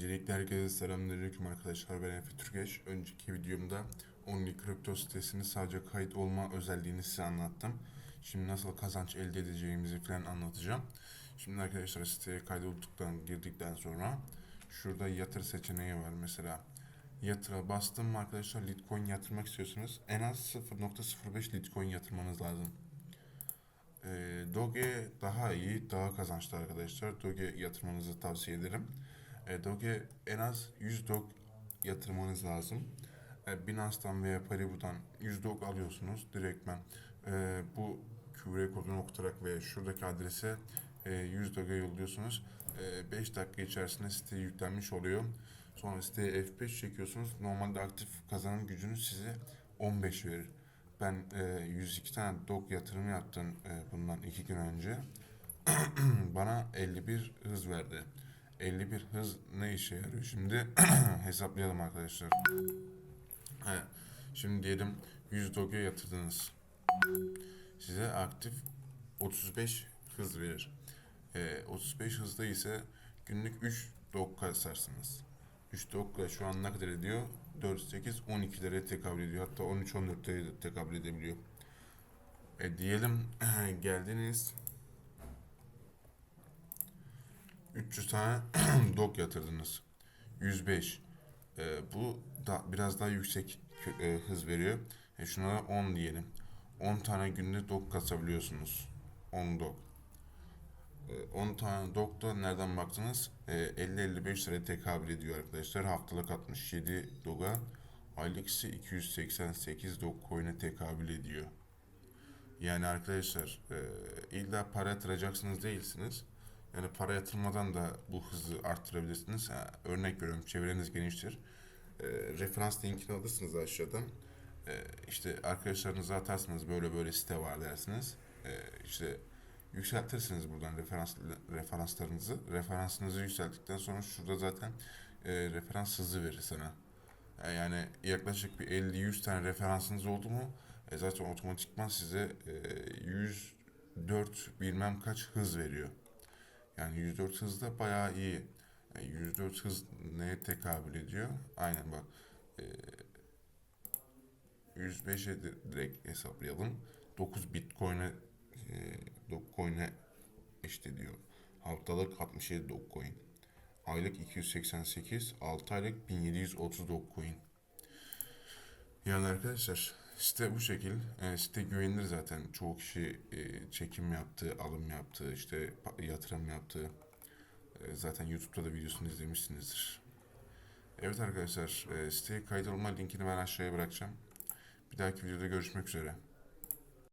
Öncelikle herkese selamünaleyküm arkadaşlar. Ben Efe Türkeş. Önceki videomda Only Kripto sitesinin sadece kayıt olma özelliğini size anlattım. Şimdi nasıl kazanç elde edeceğimizi falan anlatacağım. Şimdi arkadaşlar siteye kaydolduktan girdikten sonra şurada yatır seçeneği var mesela. Yatıra bastım mı arkadaşlar Litecoin yatırmak istiyorsanız en az 0.05 Litecoin yatırmanız lazım. E, Doge daha iyi, daha kazançlı arkadaşlar. Doge yatırmanızı tavsiye ederim. E, Doge en az 100 dog yatırmanız lazım. E, Binance'dan veya Paribu'dan 100 dog alıyorsunuz direktmen. E, bu QR kodunu okutarak ve şuradaki adrese e, 100 dog'a yolluyorsunuz. E, 5 dakika içerisinde site yüklenmiş oluyor. Sonra siteye F5 çekiyorsunuz. Normalde aktif kazanım gücünü size 15 verir. Ben e, 102 tane dog yatırım yaptım e, bundan 2 gün önce. Bana 51 hız verdi. 51 hız ne işe yarıyor şimdi? Hesaplayalım arkadaşlar. Evet. Şimdi diyelim 100 dog'a yatırdınız. Size aktif 35 hız verir. E, 35 hızda ise günlük 3 dog kasarsınız. 3 dogla şu an ne kadar ediyor? 4, 8, 12 liraya tekabül ediyor. Hatta 13, 14 liraya tekabül edebiliyor. E diyelim geldiniz 300 tane dog yatırdınız. 105. E, bu da biraz daha yüksek e, hız veriyor. E, şuna da 10 diyelim. 10 tane günde dog kasabiliyorsunuz. 10 dog. E, 10 tane dog da nereden baktınız? E, 50-55 liraya tekabül ediyor arkadaşlar. Haftalık 67 doga. Aylık ise 288 dog coin'e tekabül ediyor. Yani arkadaşlar e, illa para yatıracaksınız değilsiniz. Yani para yatırmadan da bu hızı arttırabilirsiniz. Ha, örnek veriyorum çevreniz geniştir. E, referans linkini alırsınız aşağıdan. E, işte arkadaşlarınıza atarsınız böyle böyle site var dersiniz. E, işte yükseltirsiniz buradan referans referanslarınızı. Referansınızı yükselttikten sonra şurada zaten e, referans hızı verir sana. Yani yaklaşık bir 50-100 tane referansınız oldu mu e, zaten otomatikman size e, 104 bilmem kaç hız veriyor. Yani 104 hız da bayağı iyi. E, 104 hız neye tekabül ediyor? Aynen bak. E, 105'e de direkt hesaplayalım. 9 bitcoin'e e, Dogecoin'e eşit ediyor. Haftalık 67 Dogecoin. Aylık 288, 6 aylık 1730 Dogecoin. Yani arkadaşlar site bu şekil. E, site güvenilir zaten. Çoğu kişi e, çekim yaptı, alım yaptı, işte yatırım yaptı. E, zaten YouTube'da da videosunu izlemişsinizdir. Evet arkadaşlar, e, siteye kaydolma linkini ben aşağıya bırakacağım. Bir dahaki videoda görüşmek üzere.